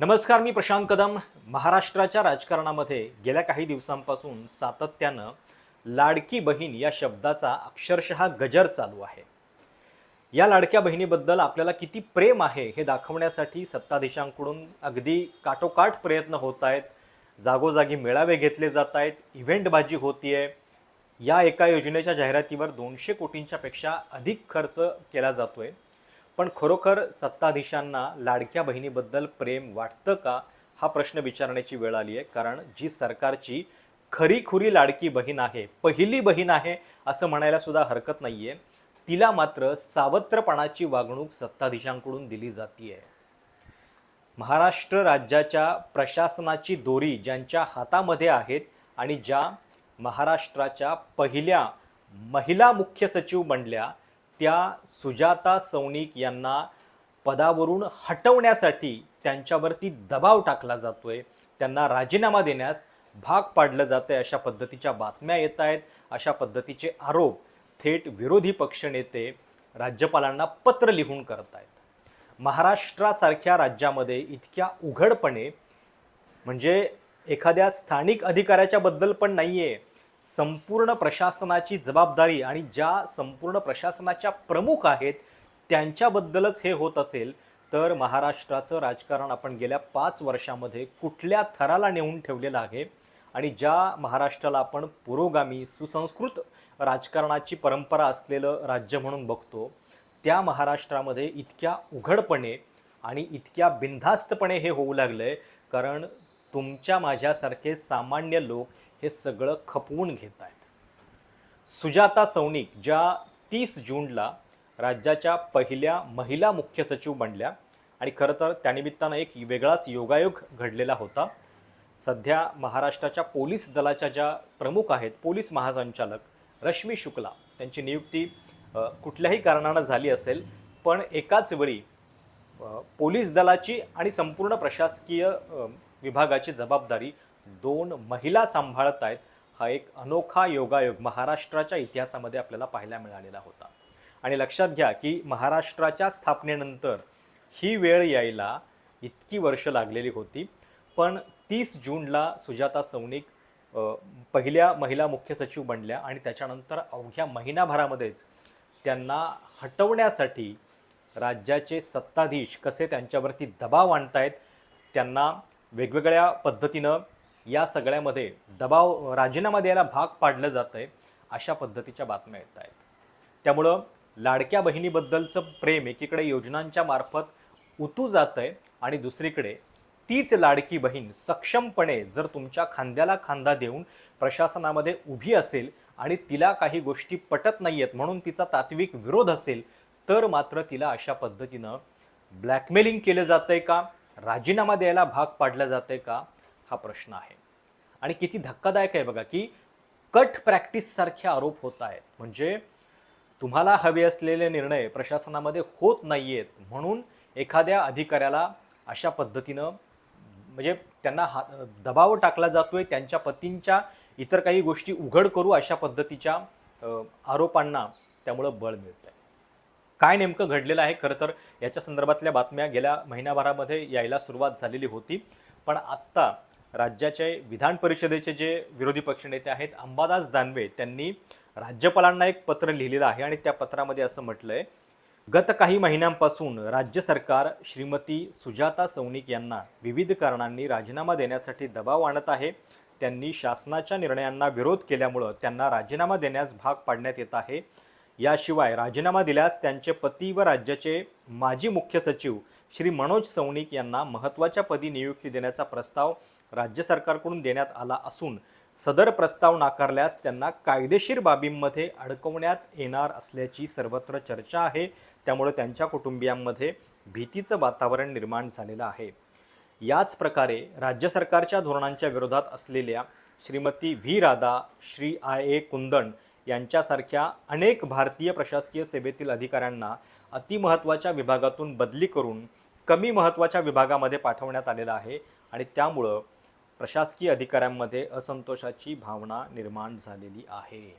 नमस्कार मी प्रशांत कदम. महाराष्ट्राच्या राजकारणामध्ये गेल्या काही दिवसांपासून सातत्यानं लाडकी बहीण या शब्दाचा अक्षरशः गजर चालू आहे. या लाडक्या बहिणीबद्दल आपल्याला किती प्रेम आहे हे दाखवण्यासाठी सत्ताधीशांकडून अगदी काटोकाठ प्रयत्न होत आहेत. जागोजागी मेळावे घेतले जात आहेत इव्हेंटबाजी होतीये. या एका योजनेच्या जाहिरातीवर दोनशे कोटींच्या पेक्षा अधिक खर्च केला जातोय. पण खरोखर सत्ताधीशांना लाडक्या बहिणीबद्दल प्रेम वाटतं का? हा प्रश्न विचारण्याची वेळ आली आहे. कारण जी सरकारची खरीखुरी लाडकी बहीण आहे पहिली बहीण आहे असं म्हणायला सुद्धा हरकत आहे तिला मात्र सावत्रपणाची वागणूक सत्ताधीशांकडून दिली जातीये. महाराष्ट्र राज्याच्या प्रशासनाची दोरी ज्यांच्या हातामध्ये आहेत आणि ज्या महाराष्ट्राच्या पहिल्या महिला मुख्य सचिव बनल्या त्या सुजाता सौनिक यांना पदावरून हटवण्यासाठी त्यांच्यावरती दबाव टाकला जातोय. त्यांना राजीनामा देण्यास भाग पाडलं जातं आहे अशा पद्धतीच्या बातम्या येत आहेत. अशा पद्धतीचे आरोप थेट विरोधी पक्षनेते राज्यपालांना पत्र लिहून करत आहेत. महाराष्ट्रासारख्या राज्यामध्ये इतक्या उघडपणे म्हणजे एखाद्या स्थानिक अधिकाऱ्याच्या बद्दल पण आहे संपूर्ण प्रशासनाची जबाबदारी आणि ज्या संपूर्ण प्रशासनाच्या प्रमुख आहेत त्यांच्याबद्दलच हे होत असेल तर महाराष्ट्राचं राजकारण आपण गेल्या पाच वर्षामध्ये कुठल्या थराला नेऊन ठेवलेलं आहे? आणि ज्या महाराष्ट्राला आपण पुरोगामी सुसंस्कृत राजकारणाची परंपरा असलेलं राज्य म्हणून बघतो त्या महाराष्ट्रामध्ये इतक्या उघडपणे आणि इतक्या बिनधास्तपणे हे होऊ लागलं आहे कारण तुमच्या माझ्यासारखे सामान्य लोक हे सगळं खपवून घेत आहेत सुजाता सौनिक ज्या तीस जूनला राज्याच्या पहिल्या महिला मुख्य सचिव बनल्या आणि खरं तर त्यानिमित्तानं एक वेगळाच योगायोग घडलेला होता. सध्या महाराष्ट्राच्या पोलीस दलाच्या ज्या प्रमुख आहेत पोलीस महासंचालक रश्मी शुक्ला त्यांची नियुक्ती कुठल्याही कारणानं झाली असेल पण एकाच वेळी पोलीस दलाची आणि संपूर्ण प्रशासकीय विभागाची जबाबदारी दोन महिला सांभाळत आहेत हा एक अनोखा योगायोग महाराष्ट्राच्या इतिहासामध्ये आपल्याला पाहायला मिळालेला होता. आणि लक्षात घ्या की महाराष्ट्राच्या स्थापनेनंतर ही वेळ यायला इतकी वर्ष लागलेली होती. पण तीस जूनला सुजाता सौनिक पहिल्या महिला मुख्य सचिव बनल्या आणि त्याच्यानंतर अवघ्या महिनाभरामध्येच त्यांना हटवण्यासाठी राज्याचे सत्ताधीश कसे त्यांच्यावरती दबाव आणतायत त्यांना वेगवेगळ्या पद्धतीनं या सगळ्यामध्ये दबाव राजीनामा द्यायला भाग पाडलं जातं आहे अशा पद्धतीच्या बातम्या येत आहेत त्यामुळं लाडक्या बहिणीबद्दलचं प्रेम एकीकडे योजनांच्या मार्फत उतू जातं आहे आणि दुसरीकडे तीच लाडकी बहीण सक्षमपणे जर तुमच्या खांद्याला खांदा देऊन प्रशासनामध्ये उभी असेल आणि तिला काही गोष्टी पटत नाही आहेत म्हणून तिचा तात्विक विरोध असेल तर मात्र तिला अशा पद्धतीनं ब्लॅकमेलिंग केलं जातं आहे का? राजीनामा द्यायला भाग पाडला जातंय का? हा प्रश्न आहे. आणि किती धक्कादायक आहे बघा की कट प्रॅक्टिससारखे आरोप होत आहेत. म्हणजे तुम्हाला हवे असलेले निर्णय प्रशासनामध्ये होत नाही आहेत म्हणून एखाद्या अधिकाऱ्याला अशा पद्धतीनं म्हणजे त्यांना हा दबाव टाकला जातोय त्यांच्या पतींच्या इतर काही गोष्टी उघड करू अशा पद्धतीच्या आरोपांना त्यामुळं बळ मिळतं आहे काय नेमकं घडलेलं आहे? खरं तर याच्या संदर्भातल्या बातम्या गेल्या महिनाभरामध्ये यायला सुरुवात झालेली होती. पण आत्ता राज्याचे विधान परिषदेचे जे विरोधी पक्षनेते आहेत अंबादास दानवे त्यांनी राज्यपालांना एक पत्र लिहिलेलं आहे आणि त्या पत्रामध्ये असं म्हटलं आहे गत काही महिन्यांपासून राज्य सरकार श्रीमती सुजाता सौनिक यांना विविध कारणांनी राजीनामा देण्यासाठी दबाव आणत आहे. त्यांनी शासनाच्या निर्णयांना विरोध केल्यामुळं त्यांना राजीनामा देण्यास भाग पाडण्यात येत आहे. याशिवाय राजीनामा दिल्यास त्यांचे पती व राज्याचे माजी मुख्य सचिव श्री मनोज सौनिक यांना महत्त्वाच्या पदी नियुक्ती देण्याचा प्रस्ताव राज्य सरकारकडून देण्यात आला असून सदर प्रस्ताव नाकारल्यास त्यांना कायदेशीर बाबींमध्ये अडकवण्यात येणार असल्याची सर्वत्र चर्चा आहे. त्यामुळे त्यांच्या कुटुंबियांमध्ये भीतीचं वातावरण निर्माण झालेलं आहे. याच प्रकारे राज्य सरकारच्या धोरणांच्या विरोधात असलेल्या Shrimati V. Radha Shri. I. A. Kundan यांच्यासारख्या अनेक भारतीय प्रशासकीय सेवेतील अधिकाऱ्यांना अतिमहत्त्वाच्या विभागातून बदली करून कमी महत्त्वाच्या विभागामध्ये पाठवण्यात आलेलं आहे आणि त्यामुळं प्रशासकीय अधिकाऱ्यांमध्ये असंतोषाची भावना निर्माण झालेली आहे.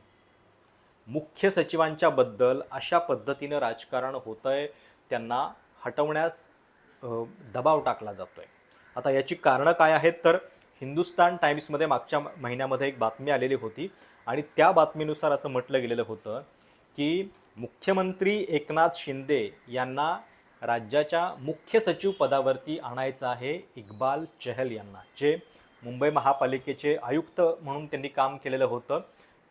मुख्य सचिवांच्या बद्दल अशा पद्धतीनं राजकारण होतंय त्यांना हटवण्यास दबाव टाकला जातोय. आता याची कारणं काय आहेत तर हिंदुस्तान टाइम्समध्ये मागच्या महिन्यामध्ये एक बातमी आलेली होती आणि त्या बातमीनुसार असं म्हटलं गेलेलं होतं की मुख्यमंत्री एकनाथ शिंदे यांना राज्याच्या मुख्य सचिव पदावरती आणायचं आहे इक्बाल चहल यांना जे मुंबई महापालिकेचे आयुक्त म्हणून त्यांनी काम केलेलं होतं.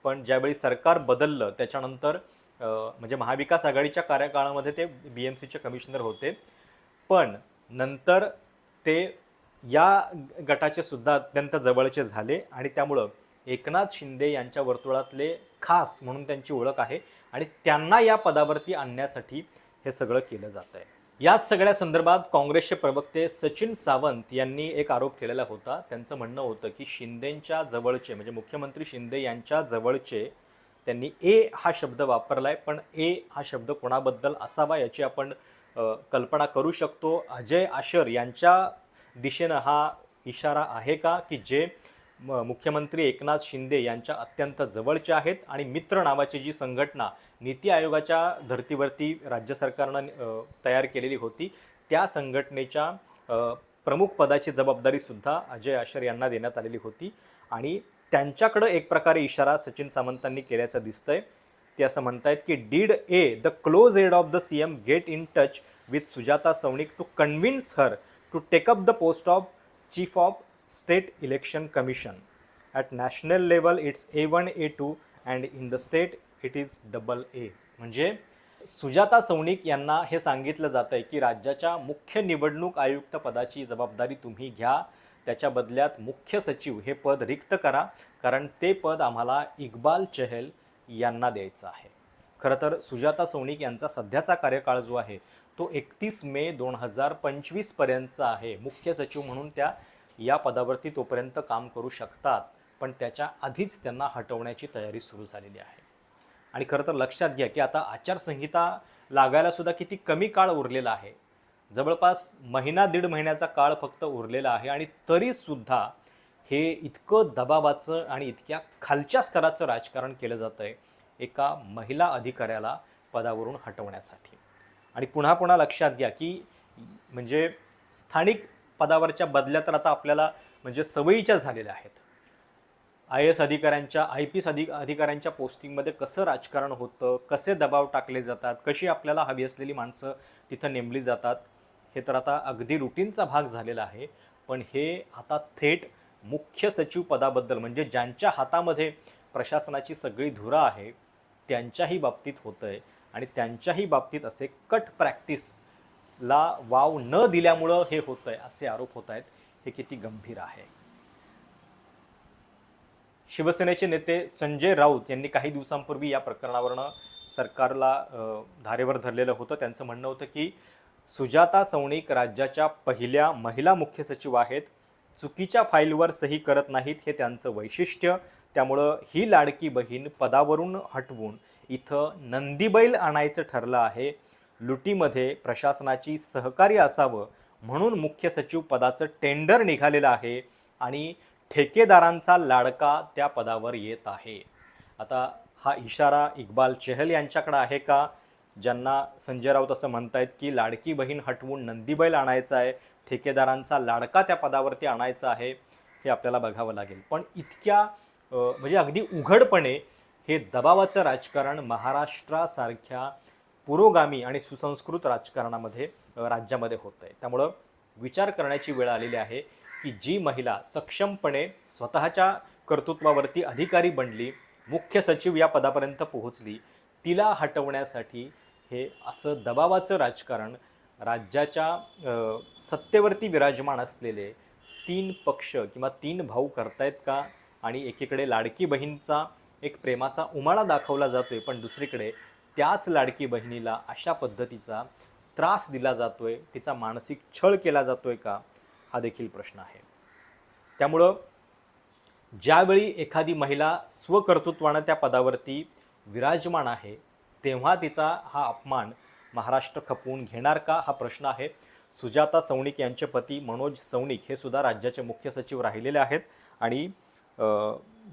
पण ज्यावेळी सरकार बदललं त्याच्यानंतर म्हणजे महाविकास आघाडीच्या कार्यकाळामध्ये ते बी एम सीचे कमिशनर होते. पण नंतर ते या गटाचे सुद्धा अत्यंत जवळचे झाले आणि त्यामुळं एकनाथ शिंदे यांच्या वर्तुळातले खास म्हणून त्यांची ओळख आहे आणि त्यांना या पदावरती आणण्यासाठी हे सगळं केलं जात आहे याच सगळ्या संदर्भात काँग्रेसचे प्रवक्ते सचिन सावंत यांनी एक आरोप केलेला होता. त्यांचं म्हणणं होतं की शिंदेंच्या जवळचे म्हणजे मुख्यमंत्री शिंदे यांच्या जवळचे त्यांनी ए हा शब्द वापरलाय पण ए हा शब्द कोणाबद्दल असावा याची आपण कल्पना करू शकतो. अजय आशर यांच्या दिशेनं हा इशारा आहे का? की जे म- मुख्यमंत्री एकनाथ शिंदे यांच्या अत्यंत जवळचे आहेत आणि मित्र नावाची जी संघटना नीती आयोगाच्या धर्तीवरती राज्य सरकारनं तयार केलेली होती त्या संघटनेच्या प्रमुख पदाची जबाबदारीसुद्धा अजय आशर यांना देण्यात आलेली होती. आणि त्यांच्याकडं एक प्रकारे इशारा सचिन सामंतांनी केल्याचं दिसतंय. ते असं म्हणतायत की did a the close aide of the C M get in touch with Sujata Saunik to convince her to take up the post of chief of state election commission at national level it's A one A two and in the state it is double A म्हणजे सुजाता सौनिक यांना हे सांगितलं जात आहे की राज्याच्या मुख्य निवडणूक आयुक्त पदाची जबाबदारी तुम्ही घ्या. त्याच्या बदल्यात मुख्य सचिव हे पद रिक्त करा कारण ते पद आम्हाला इक्बाल चहल यांना द्यायचं आहे. खरं तर सुजाता सौनिक यांचा सध्याचा कार्यकाळ जो आहे तो एकतीस मे दोन हजार पंचवीसपर्यंतचा आहे. मुख्य सचिव म्हणून त्या या पदावरती तोपर्यंत काम करू शकतात पण त्याच्या आधीच त्यांना हटवण्याची तयारी सुरू झालेली आहे. आणि खरं तर लक्षात घ्या की आता आचारसंहिता लागायला सुद्धा किती कमी काळ उरलेला आहे. जवळपास महिना दीड महिन्याचा काळ फक्त उरलेला आहे आणि तरीसुद्धा हे इतकं दबावाचं आणि इतक्या खालच्या स्तराचं राजकारण केलं जातं आहे एका महिला अधिकाऱ्याला पदावरून हटवण्यासाठी. आणि पुन्हा पुन्हा लक्षात घ्या की म्हणजे स्थानिक पदावरच्या बदल्या तर आता आपल्याला म्हणजे सवयीच्या झालेल्या आहेत. आय एस अधिकाऱ्यांच्या आय पी एस अधि अधिकाऱ्यांच्या पोस्टिंगमध्ये कसं राजकारण होतं कसे दबाव टाकले जातात कशी आपल्याला हवी असलेली माणसं तिथं नेमली जातात हे तर आता अगदी रुटीनचा भाग झालेला आहे. पण हे आता थेट मुख्य सचिव पदाबद्दल म्हणजे ज्यांच्या हातामध्ये प्रशासनाची सगळी धुरा आहे त्यांच्याही बाबतीत होतं आहे आणि त्यांच्याही बाबतीत असे कट प्रॅक्टिस ला वाव न दिल्यामुळं हे होतं आहे असे आरोप होत आहेत. हे किती गंभीर आहे. शिवसेनेचे नेते संजय राऊत यांनी काही दिवसांपूर्वी या प्रकरणावरनं सरकारला धारेवर धरलेलं होतं. त्यांचं म्हणणं होतं की सुजाता सौनिक राज्याच्या पहिल्या महिला मुख्य सचिव आहेत. चुकीच्या फाईलवर सही करत नाहीत हे त्यांचं वैशिष्ट्य. त्यामुळं ही लाडकी बहीण पदावरून हटवून इथं नंदीबैल आणायचं ठरलं आहे. लुटीमध्ये प्रशासनाची सहकार्य असावं म्हणून मुख्य सचिव पदाचं टेंडर निघालेलं आहे आणि ठेकेदारांचा लाडका त्या पदावर येत आहे. आता हा इशारा इक्बाल चहल यांच्याकडे आहे का? ज्यांना संजय राऊत असं म्हणतायत की लाडकी बहीण हटवून नंदीबैल आणायचा आहे ठेकेदारांचा लाडका त्या पदावरती आणायचा आहे हे आपल्याला बघावं लागेल. पण इतक्या म्हणजे अगदी उघडपणे हे दबावाचं राजकारण महाराष्ट्रासारख्या पुरोगामी आणि सुसंस्कृत राजकारणामध्ये राज्यामध्ये होत आहे त्यामुळं विचार करण्याची वेळ आलेली आहे की जी महिला सक्षमपणे स्वतःच्या कर्तृत्वावरती अधिकारी बनली मुख्य सचिव या पदापर्यंत पोहोचली तिला हटवण्यासाठी हे असं दबावाचं राजकारण राज्याच्या सत्तेवरती विराजमान असलेले तीन पक्ष किंवा तीन भाऊ करतायत का आणि एकीकडे लाडकी बहीणचा एक प्रेमाचा उमाळा दाखवला जातोय पण दुसरीकडे त्याच लाडकी बहिणीला अशा पद्धतीचा त्रास दिला जातोय तिचा मानसिक छळ केला जातोय का हा देखील प्रश्न आहे. त्यामुळं ज्यावेळी एखादी महिला स्वकर्तृत्वानं त्या पदावरती विराजमान आहे तेव्हा तिचा हा अपमान महाराष्ट्र खपवून घेणार का हा प्रश्न आहे. सुजाता सौनिक यांचे पती मनोज सौनिक हे सुद्धा राज्याचे मुख्य सचिव राहिलेले आहेत आणि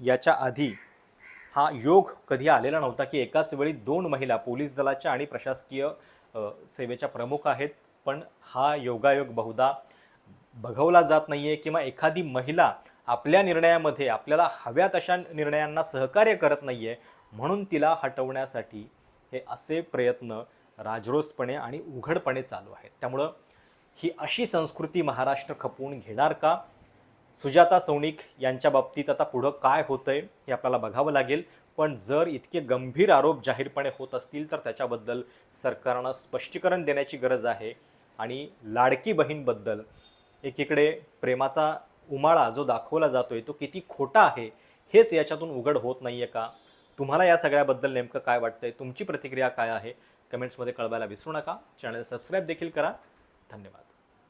याच्या आधी हा योग कधी आलेला नव्हता की एकाच वेळी दोन महिला पोलीस दलाच्या आणि प्रशासकीय सेवेच्या प्रमुख आहेत. पण हा योगायोग बहुधा बघवला जात नाही आहे किंवा एखादी महिला आपल्या निर्णयामध्ये आपल्याला हव्या तशा निर्णयांना सहकार्य करत नाही आहे म्हणून तिला हटवण्यासाठी हे असे प्रयत्न राजरोसपणे आणि उघडपणे चालू आहेत. त्यामुळं ही अशी संस्कृती महाराष्ट्र खपवून घेणार का? सुजाता सौनिक यांच्या बाबतीत आता पुढं काय होतंय हे आपल्याला बघावं लागेल. पण जर इतके गंभीर आरोप जाहीरपणे होत असतील तर त्याच्याबद्दल सरकारनं स्पष्टीकरण देण्याची गरज आहे. आणि लाडकी बहीणबद्दल एकीकडे प्रेमाचा उमाळा जो दाखवला जातोय तो किती खोटा आहे हेच याच्यातून उघड होत नाही आहे का? तुम्हाला या सगळ्याबद्दल नेमकं काय वाटतंय? तुमची प्रतिक्रिया काय आहे? कमेंट्समध्ये कळवायला विसरू नका. चॅनल सबस्क्राईब देखील करा. धन्यवाद.